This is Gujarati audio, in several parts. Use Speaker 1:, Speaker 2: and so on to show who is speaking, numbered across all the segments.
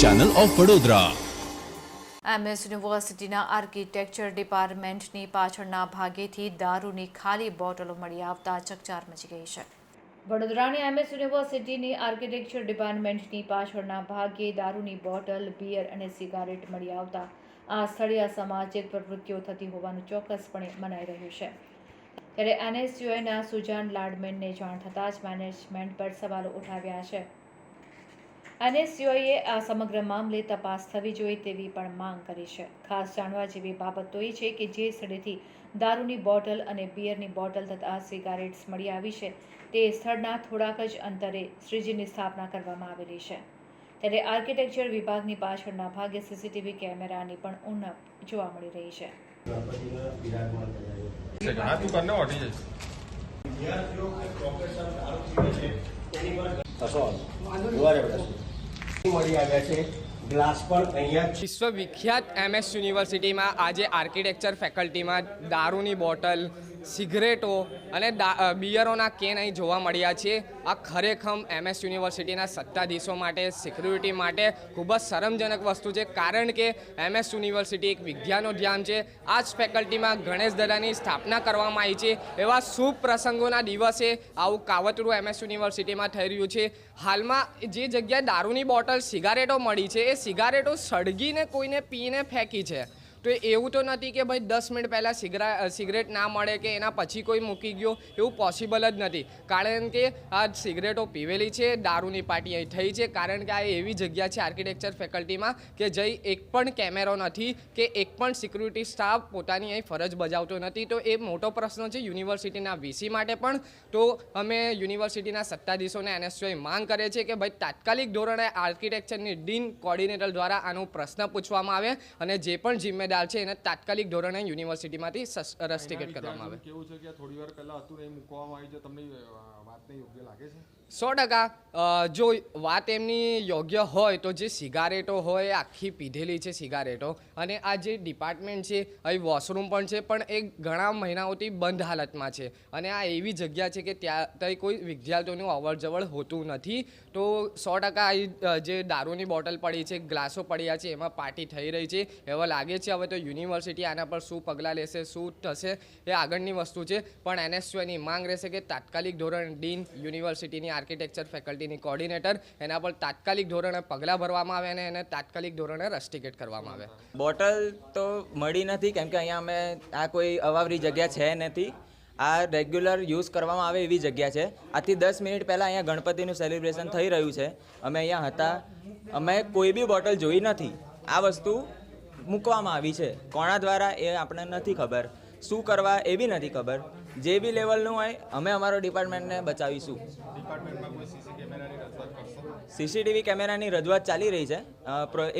Speaker 1: ચેનલ ઓફ વડોદરા
Speaker 2: એમએસ યુનિવર્સિટીના આર્કિટેક્ચર ડિપાર્ટમેન્ટની પાછળના ભાગેથી દારૂની ખાલી બોટલો મળી આવતા ચકચાર મચી ગઈ છે. વડોદરાની એમએસ યુનિવર્સિટીની આર્કિટેક્ચર ડિપાર્ટમેન્ટની પાછળના ભાગે દારૂની બોટલ બિયર અને સિગારેટ મળી આવતા આ સ્થળીય સામાજિક પ્રવૃત્તિઓ થતી હોવાનું ચોક્કસપણે મનાઈ રહ્યું છે. ત્યારે એનએસયુઆઈના સુજાન લાડમેનને જાણ થતાં જ મેનેજમેન્ટ પર સવાલો ઉઠાવ્યા છે. એનએસયુઆઈએ આ સમગ્ર મામલે તપાસ થવી જોઈએ તેવી પણ માંગ કરી છે. ખાસ જાણવા જેવી બાબત તો એ છે કે જે સ્થળેથી દારૂની બોટલ અને બિયરની બોટલ તથા સિગારેટ્સ મળી આવી છે તે સ્થળના થોડાક જ અંતરે શ્રીજીની સ્થાપના કરવામાં આવેલી છે. ત્યારે આર્કિટેક્ચર વિભાગની પાછળના ભાગે સીસીટીવી કેમેરાની પણ ઉણપ જોવા મળી રહી છે.
Speaker 3: ગણપતિને મળી આવ્યા
Speaker 4: વિશ્વવિખ્યાત એમએસ યુનિવર્સિટીમાં આજે આર્કિટેક્ચર ફેકલ્ટીમાં દારૂની બોટલ સિગરેટો અને બિયરોના કેન અહીં જોવા મળ્યા છે. આ ખરેખર એમએસ યુનિવર્સિટીના સત્તાધીશો માટે, સિક્યુરિટી માટે ખૂબ જ શરમજનક વસ્તુ છે, કારણ કે એમએસ યુનિવર્સિટી એક વિદ્યાનો ધ્યાન છે. આ જ ફેકલ્ટીમાં ગણેશ દાદાની સ્થાપના કરવામાં આવી છે. એવા શુભ પ્રસંગોના દિવસે આવું કાવતરું એમએસ યુનિવર્સિટીમાં થઈ રહ્યું છે. હાલમાં જે જગ્યાએ દારૂની બોટલ સિગારેટો મળી છે, એ સિગારેટો સળગીને કોઈને પીને ફેંકી છે. તો એવું તો નથી કે ભાઈ દસ મિનિટ પહેલાં સિગરા સિગરેટ ના મળે કે એના પછી કોઈ મૂકી ગયો, એવું પોસિબલ જ નથી. કારણ કે આ સિગરેટો પીવેલી છે, દારૂની પાર્ટી અહીં થઈ છે. કારણ કે આ એવી જગ્યા છે આર્કિટેક્ચર ફેકલ્ટીમાં કે જઈ એક પણ કેમેરો નથી કે એક પણ સિક્યુરિટી સ્ટાફ પોતાની અહીં ફરજ બજાવતો નથી. તો એ મોટો પ્રશ્ન છે યુનિવર્સિટીના વીસી માટે પણ. તો અમે યુનિવર્સિટીના સત્તાધીશોને એનએસયુઆઈ માંગ કરે છે કે ભાઈ તાત્કાલિક ધોરણે આર્કિટેક્ચરની ડીન કોર્ડિનેટર દ્વારા આનો પ્રશ્ન પૂછવામાં આવે અને જે પણ જિમ્મેદાર છે એને તાત્કાલિક ધોરણે યુનિવર્સિટીમાંથી રસ્ટિકેટ કરવામાં આવે.
Speaker 5: કેવું છે કે થોડી વાર પહેલા હતું એ મૂકવામાં આવી છે? તમને વાત વાતને યોગ્ય લાગે છે?
Speaker 4: સો ટકા જો વાત એમની યોગ્ય હોય તો જે સિગારેટો હોય આખી પીધેલી છે સિગારેટો. અને આ જે ડિપાર્ટમેન્ટ છે અહીં વોશરૂમ પણ છે, પણ એ ઘણા મહિનાઓથી બંધ હાલતમાં છે. અને આ એવી જગ્યા છે કે ત્યાં ત્યાં કોઈ વિદ્યાર્થીઓનું અવર જવર હોતું નથી. તો સો ટકા અહીં જે દારૂની બોટલ પડી છે, ગ્લાસો પડ્યા છે, એમાં પાર્ટી થઈ રહી છે. એવા લાગે છે હવે તો યુનિવર્સિટી આના પર શું પગલાં લેશે, શું થશે, એ આગળની વસ્તુ છે. પણ એનએસયુની માંગ રહેશે કે તાત્કાલિક ધોરણ ડીન યુનિવર્સિટીની આર્કિટેક્ચર ફેકલ્ટીની કોર્ડિનેટર એના પર તાત્કાલિક ધોરણે પગલાં ભરવામાં આવે અને એને તાત્કાલિક ધોરણે રસ્ટિકેટ કરવામાં આવે.
Speaker 6: બોટલ તો મળી નથી, કેમ કે અહીંયા અમે આ કોઈ અવાવરી જગ્યા છે નથી. આ રેગ્યુલર યુઝ કરવામાં આવે એવી જગ્યા છે. આથી દસ મિનિટ પહેલાં અહીંયા ગણપતિનું સેલિબ્રેશન થઈ રહ્યું છે. અમે અહીંયા હતા. અમે કોઈ બી બોટલ જોઈ નથી. આ વસ્તુ મૂકવામાં આવી છે. કોણા દ્વારા એ આપણને નથી ખબર. શું કરવા એ બી નથી ખબર. જે બી લેવલનું હોય અમે અમારો ડિપાર્ટમેન્ટને બચાવીશું. સીસીટીવી કેમેરાની રજૂઆત ચાલી રહી છે.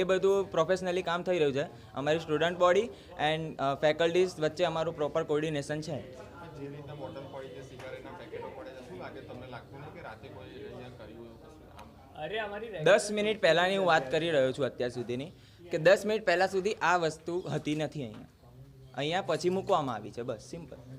Speaker 6: એ બધું પ્રોફેશનલી કામ થઈ રહ્યું છે. અમારી સ્ટુડન્ટ બોડી એન્ડ ફેકલ્ટીઝ વચ્ચે અમારું પ્રોપર કોર્ડિનેશન છે.
Speaker 5: જે રીતના બોટલ પડી છે સિગારેટના પેકેટો પડે છે શું લાગે તમને લાગતું નહીં કે રાતે કોઈ અહીંયા કર્યું એવું કશું આમ?
Speaker 6: દસ મિનિટ પહેલાંની હું વાત કરી રહ્યો છું અત્યાર સુધીની કે દસ મિનિટ પહેલાં સુધી આ વસ્તુ હતી નથી અહીંયા. અહીંયા પછી મૂકવામાં આવી છે બસ સિમ્પલ